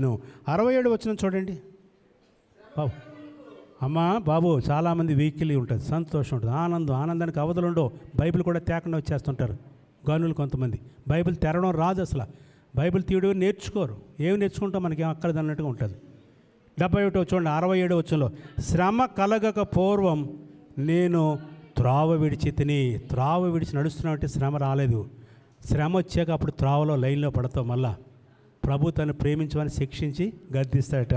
నువ్వు అరవై ఏడు వచ్చిన చూడండి. బాబు. అమ్మా బాబు చాలామంది వెహికల్ ఉంటుంది సంతోషం ఉంటుంది ఆనందం ఆనందానికి అవధులు ఉండవు. బైబిల్ కూడా తేకుండా వచ్చేస్తుంటారు. గనులు కొంతమంది. బైబిల్ తెరడం రాదు అసలు. బైబిల్ తీయడం నేర్చుకోరు. ఏమి నేర్చుకుంటాం మనకి? ఏం అక్కర్లేదు అన్నట్టుగా ఉంటుంది. డెబ్బై ఒకటో చూడండి అరవై ఏడు వచ్చంలో శ్రమ కలగక పూర్వం నేను త్రావ విడిచి తిని త్రావ విడిచి నడుస్తున్నామంటే శ్రమ రాలేదు. శ్రమ వచ్చాక అప్పుడు త్రావలో లైన్లో పడతావు మళ్ళీ. ప్రభు తను ప్రేమించమని శిక్షించి గద్దిస్తాడట.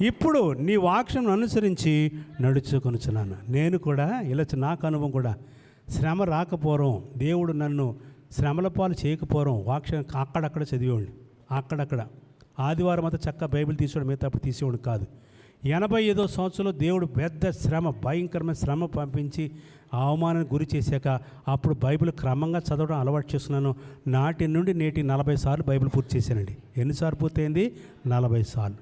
ఇప్పుడు నీ వాక్యం అనుసరించి నడుచుకొనుచున్నాను. నేను కూడా ఇలా నాకు అనుభవం కూడా శ్రమ రాకపోవడం దేవుడు నన్ను శ్రమల పాలు చేయకపోవడం వాక్యం అక్కడక్కడ చదివేవాడిని అక్కడక్కడ. ఆదివారం అంతా చక్క బైబిల్ తీసుకోవడం మిగతా అప్పుడు తీసేవాడు కాదు. ఎనభై ఐదో సంవత్సరంలో దేవుడు పెద్ద శ్రమ భయంకరమైన శ్రమ పంపించి అవమానానికి గురి చేశాక అప్పుడు బైబిల్ క్రమంగా చదవడం అలవాటు చేస్తున్నాను. నాటి నుండి నేటి నలభై సార్లు బైబిల్ పూర్తి చేశానండి. ఎన్నిసార్లు పూర్తయింది? నలభై సార్లు.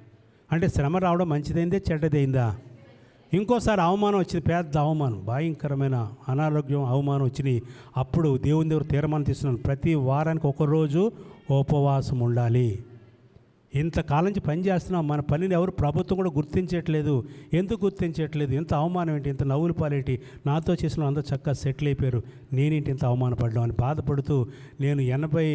అంటే శ్రమ రావడం మంచిదైందే చెడ్డదైందా ఇంకోసారి అవమానం వచ్చింది పెద్ద అవమానం భయంకరమైన అనారోగ్యం అవమానం వచ్చినాయి అప్పుడు దేవుని దగ్గర తీర్మానం తీసుకున్నాను. ప్రతి వారానికి ఒకరోజు ఉపవాసం ఉండాలి. ఇంతకాలం నుంచి పని చేస్తున్నాం. మన పనిని ఎవరు ప్రభుత్వం కూడా గుర్తించట్లేదు. ఎందుకు గుర్తించట్లేదు? ఇంత అవమానం ఏంటి? ఇంత నవ్వులు పాలేంటి? నాతో చేసిన అందరూ చక్కగా సెటిల్ అయిపోయారు. నేనేంటి ఇంత అవమానపడ్డాం అని బాధపడుతూ నేను ఎనభై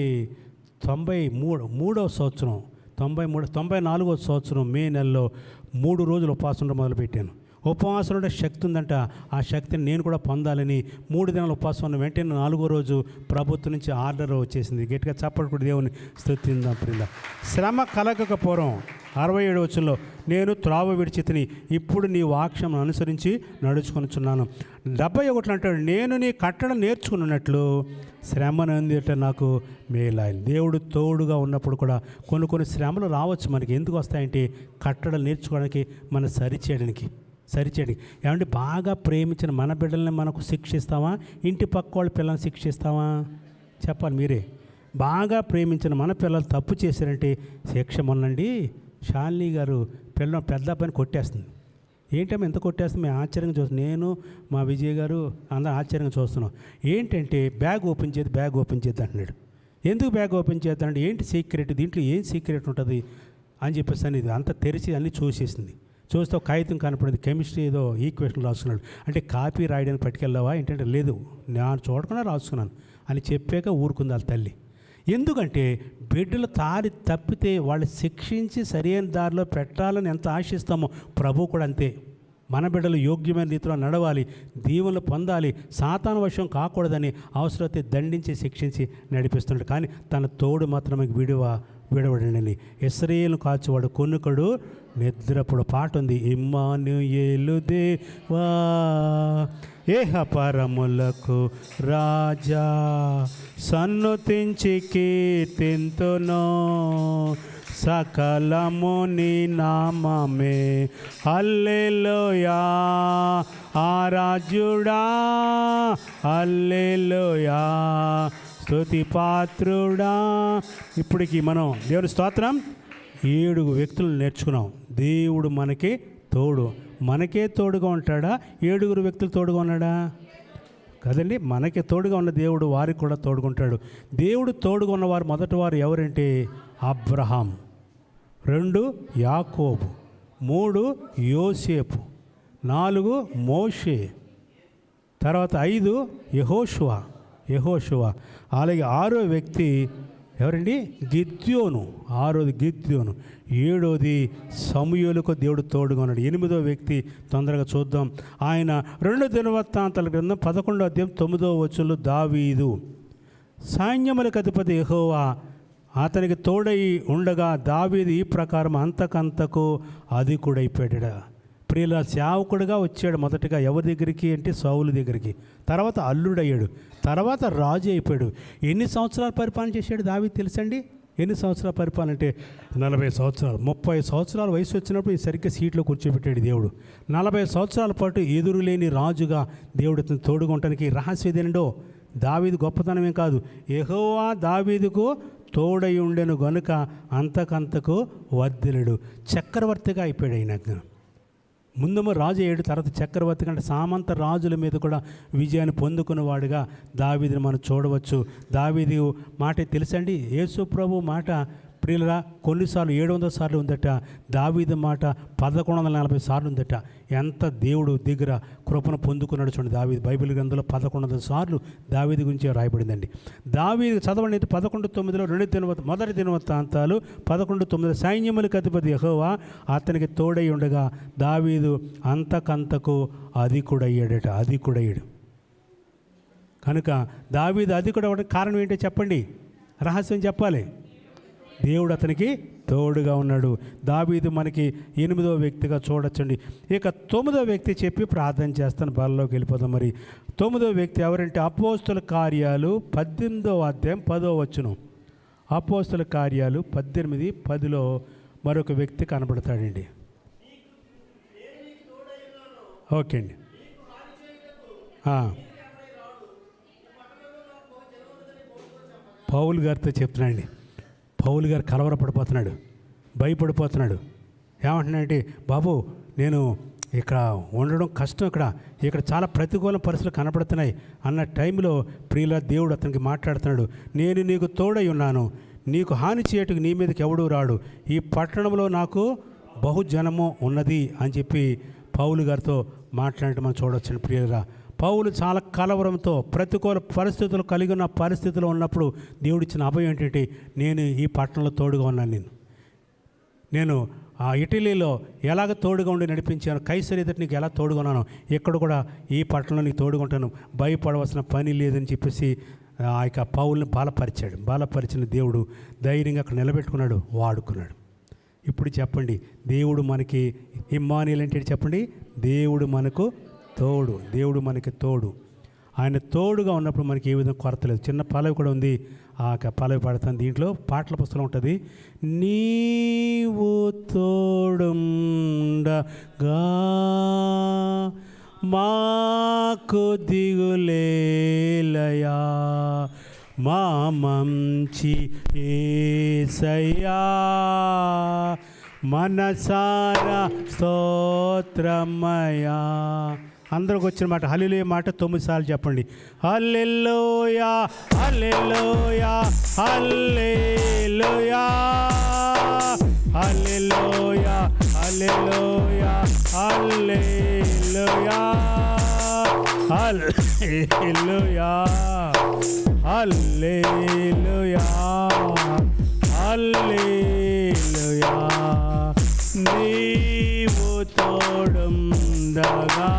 తొంభై మూడు మూడవ సంవత్సరం తొంభై మూడు తొంభై నాలుగో సంవత్సరం మే నెలలో మూడు రోజులు ఉపాసన మొదలుపెట్టాను. ఉపవాసం ఉండే శక్తి ఉందంట. ఆ శక్తిని నేను కూడా పొందాలని మూడు దినాల ఉపవాసం ఉన్న వెంటనే నాలుగో రోజు ప్రభుత్వం నుంచి ఆర్డర్ వచ్చేసింది. గట్టిగా చప్పటి దేవుని స్థుతిందాం ప్రింద శ్రమ పూర్వం అరవై ఏడు వచ్చంలో నేను త్రావ విడిచితిని ఇప్పుడు నీ వాక్యం అనుసరించి నడుచుకొనిచున్నాను. డెబ్బై ఒకటి అంటాడు నేను నీ కట్టడం నేర్చుకున్నట్లు శ్రమను అందేట నాకు మేలాయి దేవుడు తోడుగా ఉన్నప్పుడు కూడా కొన్ని కొన్ని శ్రమలు రావచ్చు మనకి. ఎందుకు వస్తాయంటే కట్టడం నేర్చుకోవడానికి మన సరిచేయడానికి సరిచేయడానికి ఏమంటే బాగా ప్రేమించిన మన బిడ్డల్ని మనకు శిక్షిస్తామా ఇంటి పక్క వాళ్ళ పిల్లల్ని శిక్షిస్తావా? చెప్పాలి మీరే. బాగా ప్రేమించిన మన పిల్లలు తప్పు చేశారంటే శిక్ష మొన్నండి. షాలిని గారు పిల్ల పెద్ద పని కొట్టేస్తుంది. ఏంటమ్మా ఎంత కొట్టేస్తుంది? మేము ఆశ్చర్యంగా చూస్తున్నాం. నేను మా విజయ్ గారు అందరూ ఆశ్చర్యంగా చూస్తున్నాం. ఏంటంటే బ్యాగ్ ఓపెన్ చేద్దాం బ్యాగ్ ఓపెన్ చేద్దాం అంటున్నాడు. ఎందుకు బ్యాగ్ ఓపెన్ చేద్దామంటే ఏంటి సీక్రెట్ దీంట్లో ఏం సీక్రెట్ ఉంటుంది? అని చెప్పేసి అని ఇది తెరిచి అన్నీ చూసేసింది. చూస్తే ఒక కాగితం కనపడింది. కెమిస్ట్రీ ఏదో ఈక్వేషన్ రాసుకున్నాడు అంటే కాపీ రాయడానికి పట్టుకెళ్ళావా? ఏంటంటే లేదు నేను చూడకుండా రాసుకున్నాను అని చెప్పాక ఊరుకుంది వాళ్ళ తల్లి. ఎందుకంటే బిడ్డలు తారి తప్పితే వాళ్ళు శిక్షించి సరైన దారిలో పెట్టాలని ఎంత ఆశిస్తామో ప్రభు కూడా అంతే. మన బిడ్డలు యోగ్యమైన రీతిలో నడవాలి దీవులు పొందాలి సాతాన వశం కాకూడదని అవసరమైతే దండించి శిక్షించి నడిపిస్తున్నాడు. కానీ తన తోడు మాత్రమే విడువ విడవడని ఇస్రాయేలు కాచువాడు కొనుకడు నిద్రపుడు పాట ఉంది ఇమ్మానుయేలు దేవా ఏహ పరములకు రాజా సన్నుతించి కీర్తింతునో సకలముని నామమే. హల్లెలూయా. ఆరాజుడా హల్లెలూయా. స్తుతి పాత్రుడా ఇప్పటికి మనం దేవుని స్తోత్రం ఏడు వ్యక్తులు నేర్చుకున్నాం. దేవుడు మనకి తోడు. మనకే తోడుగా ఉంటాడా? ఏడుగురు వ్యక్తులు తోడుగా ఉన్నాడా? కదండి మనకి తోడుగా ఉన్న దేవుడు వారికి కూడా తోడుకుంటాడు దేవుడు తోడుగా ఉన్నవారు మొదటి వారు ఎవరంటే అబ్రహాం. రెండు యాకోబు మూడు యోసేపు నాలుగు మోషే తర్వాత ఐదు యహోషువ యహోషువ. అలాగే ఆరో వ్యక్తి ఎవరండి? గిద్యోను ఆరోది గిద్యోను. ఏడోది సమూహలకు దేవుడు తోడుగా ఉన్నాడు. ఎనిమిదో వ్యక్తి తొందరగా చూద్దాం. ఆయన రెండు దినవృత్తాంతాల క్రింద పదకొండో అధ్యాయం తొమ్మిదో వచ్చులు దావీదు సైన్యములకు అధిపతి యహోవా అతనికి తోడై ఉండగా దావీది ఈ ప్రకారం అంతకంతకు అధికుడైపోయాడు ప్రియుల సేవకుడుగా వచ్చాడు మొదటగా ఎవరి దగ్గరికి అంటే సౌలు దగ్గరికి. తర్వాత అల్లుడయ్యాడు. తర్వాత రాజు అయిపోయాడు. ఎన్ని సంవత్సరాలు పరిపాలన చేశాడు దావి తెలుసండి? ఎన్ని సంవత్సరాల పరిపాలన అంటే నలభై సంవత్సరాలు. ముప్పై సంవత్సరాల వయసు వచ్చినప్పుడు ఈ సరిగ్గా సీట్లో కూర్చోబెట్టాడు దేవుడు. నలభై సంవత్సరాల పాటు ఎదురులేని రాజుగా దేవుడు తోడుగా ఉండటానికి రహస్యం ఇదేనండో గొప్పతనమే కాదు. ఎహోవా దావీదుకు తోడై ఉండెను గనుక అంతకంతకు వర్ధిలుడు. చక్రవర్తిగా అయిపోయాడు అయినాక ముందేమో రాజు అయ్యాడు తర్వాత చక్రవర్తి కంటే సామంత రాజుల మీద కూడా విజయాన్ని పొందుకున్నవాడుగా దావీదిని మనం చూడవచ్చు. దావీది మాట తెలుసండి? యేసు ప్రభు మాట ప్రియులరా కొన్నిసార్లు ఏడు వందల సార్లు ఉందట దావీది మాట పదకొండు వందల నలభై సార్లు ఉందట. ఎంత దేవుడు దగ్గర కృపను పొందుకున్నాడు చూడండి దావీది. బైబిల్ గ్రంథంలో పదకొండు వందల సార్లు దావీది గురించి రాయబడిందండి. దావీది చదవండి పదకొండు తొమ్మిదిలో రెండు దినవత మొదటి దినవృత్తాంతాలు పదకొండు తొమ్మిది సైన్యములకు అధిపతి యహోవా అతనికి తోడై ఉండగా దావీదు అంతకంతకు అధికుడయ్యాడట అధికుడయ్యాడు. కనుక దావీదు అధికుడు అవ్వడానికి కారణం ఏంటో చెప్పండి. రహస్యం చెప్పాలి. దేవుడు అతనికి తోడుగా ఉన్నాడు. దావీదు మనకి ఎనిమిదో వ్యక్తిగా చూడొచ్చండి. ఇక తొమ్మిదో వ్యక్తి చెప్పి ప్రార్థన చేస్తాను. బలలోకి వెళ్ళిపోదాం మరి. తొమ్మిదో వ్యక్తి ఎవరంటే అపోస్తుల కార్యాలు పద్దెనిమిదో అధ్యాయం పదో వచ్చును అపోస్తుల కార్యాలు పద్దెనిమిది పదిలో మరొక వ్యక్తి కనబడతాడండి. ఓకే అండి. పౌల్ గారితో చెప్తున్నాండి పౌలు గారు కలవరపడిపోతున్నాడు భయపడిపోతున్నాడు. ఏమంటున్నాడంటే బాబు నేను ఇక్కడ ఉండడం కష్టం ఇక్కడ. ఇక్కడ చాలా ప్రతికూల పరిస్థితులు కనపడుతున్నాయి అన్న టైంలో ప్రియుల దేవుడు అతనికి మాట్లాడుతున్నాడు నేను నీకు తోడై ఉన్నాను. నీకు హాని చేయటకు నీ మీదకి ఎవడూ రాడు. ఈ పట్టణంలో నాకు బహుజనము ఉన్నది అని చెప్పి పౌలు గారితో మాట్లాడటం మనం చూడవచ్చని ప్రియులరా. పౌలు చాలా కలవరంతో ప్రతికూల పరిస్థితులు కలిగి ఉన్న పరిస్థితిలో ఉన్నప్పుడు దేవుడిచ్చిన అభయం ఏంటంటే నేను ఈ పట్టణంలో తోడుగా ఉన్నాను నేను నేను ఆ ఇటలీలో ఎలాగ తోడుగా ఉండి నడిపించాను కైసరి ఎదుటి నీకు ఎలా తోడుగున్నాను ఇక్కడ కూడా ఈ పట్టణంలో నీకు తోడుగుంటాను భయపడవలసిన పని లేదని చెప్పేసి ఆ యొక్క పౌల్ని బలపరిచాడు. బలపరిచిన దేవుడు ధైర్యంగా అక్కడ నిలబెట్టుకున్నాడు వాడుకున్నాడు. ఇప్పుడు చెప్పండి దేవుడు మనకి ఇమ్మానియల్ అంటే చెప్పండి? దేవుడు మనకు తోడు. దేవుడు మనకి తోడు. ఆయన తోడుగా ఉన్నప్పుడు మనకి ఏ విధంగా కొరత లేదు. చిన్న పలవి కూడా ఉంది. ఆ యొక్క పలవి పాడుతాను దీంట్లో పాటల పుస్తకం ఉంటుంది. నీవు తోడుండగా మాకు దిగులేలయా. మా మంచి ఏసయ్యా. మనసారా స్తోత్రమయా అందరికి వచ్చిన మాట హల్లేలూయా మాట తొమ్మిది సార్లు చెప్పండి. హల్లెలూయా హల్లెలూయా హల్లెలూయా హల్లెలూయా హల్లెలూయా హల్లెలూయా హల్లెలూయా హల్లెలూయా హల్లెలూయా. నీవు తోడుండగా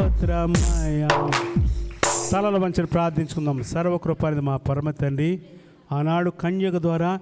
స్థలాల తలల వంచని ప్రార్థించుకుందాం. సర్వకృపానిది మా పరమ తండ్రి ఆనాడు కన్యక ద్వారా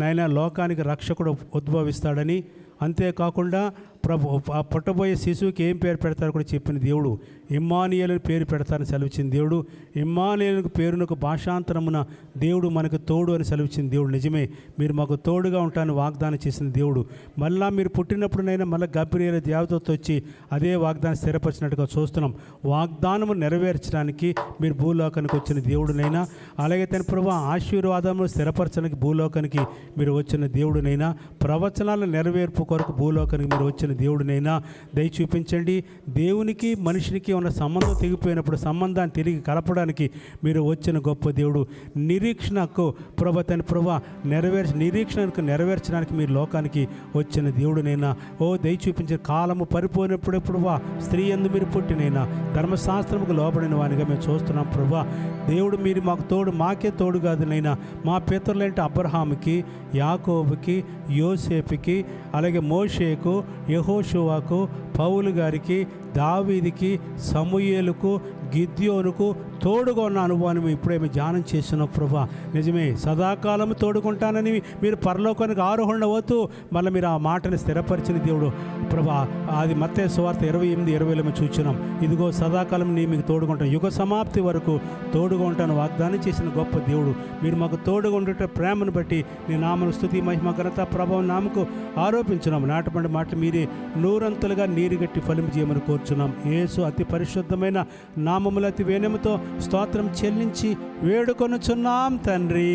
నాయన లోకానికి రక్షకుడు ఉద్భవిస్తాడని అంతేకాకుండా ప్రభు ఆ పుట్టబోయే శిశువుకి ఏం పేరు పెడతారో కూడా చెప్పిన దేవుడు. ఇమ్మానియలను పేరు పెడతారని సెలవిచ్చిన దేవుడు. ఇమ్మానియలకు పేరునకు భాషాంతరమున దేవుడు మనకు తోడు అని సెలవిచ్చిన దేవుడు నిజమే. మీరు మాకు తోడుగా ఉంటానని వాగ్దానం చేసిన దేవుడు. మళ్ళా మీరు పుట్టినప్పుడునైనా మళ్ళీ గబ్బిరియల దేవతతో వచ్చి అదే వాగ్దానం స్థిరపరిచినట్టుగా చూస్తున్నాం. వాగ్దానము నెరవేర్చడానికి మీరు భూలోకానికి వచ్చిన దేవుడునైనా అలాగే తన ప్రభు ఆశీర్వాదములు స్థిరపరచడానికి భూలోకానికి మీరు వచ్చిన దేవుడునైనా ప్రవచనాల నెరవేర్పు కొరకు భూలోకానికి మీరు వచ్చిన దేవుడినైనా దయ చూపించండి. దేవునికి మనిషినికి ఉన్న సంబంధం తెగిపోయినప్పుడు సంబంధాన్ని తిరిగి కలపడానికి మీరు వచ్చిన గొప్ప దేవుడు. నిరీక్షణకు ప్రభ తన ప్రభ నెరవేర్చ నిరీక్షణకు నెరవేర్చడానికి మీరు లోకానికి వచ్చిన దేవుడినైనా. ఓ దయ చూపించిన కాలము పరిపోయినప్పుడు ప్రభా స్త్రీ ఎందు మీరు పుట్టినైనా. ధర్మశాస్త్రముకు లోబడిన వానిగా మేము చూస్తున్నాం ప్రభా. దేవుడు మీరు మాకు తోడు మాకే తోడు కాదు నైనా మా పితరులంటే అబ్రహాముకి యాకోబుకి యోసేపుకి అలాగే మోషేకు యహోషువాకు పౌలు గారికి దావీదికి సమూయేలకు గిద్యోనుకు తోడుగా ఉన్న అనుభవాన్ని మేము ఇప్పుడే మేము ధ్యానం చేస్తున్నాం ప్రభా. నిజమే సదాకాలం తోడుకుంటానని మీరు పరలోకానికి ఆరోహణ అవుతూ మళ్ళీ మీరు ఆ మాటని స్థిరపరిచిన దేవుడు. ప్రభా అది మత్తే సువార్త ఇరవై ఎనిమిది ఇరవైలో మేము చూచినాం. ఇదిగో సదాకాలం నీ మీకు తోడుకుంటాం యుగ సమాప్తి వరకు తోడుగా ఉంటాను. వాగ్దానం చేసిన గొప్ప దేవుడు. మీరు మాకు తోడుగా ఉండే ప్రేమను బట్టి నీ నామను స్థుతి మహిమ ఘనత ప్రభావం నామకు ఆరోపించినాం. నాటపడి మాటలు మీరే నూరంతలుగా నీరుగట్టి ఫలింపు చేయమని కోరుచున్నాం యేసు అతి పరిశుద్ధమైన నామముల అతి వేనముతో స్తోత్రం చెల్లించి వేడుకొనుచున్నాం తండ్రి.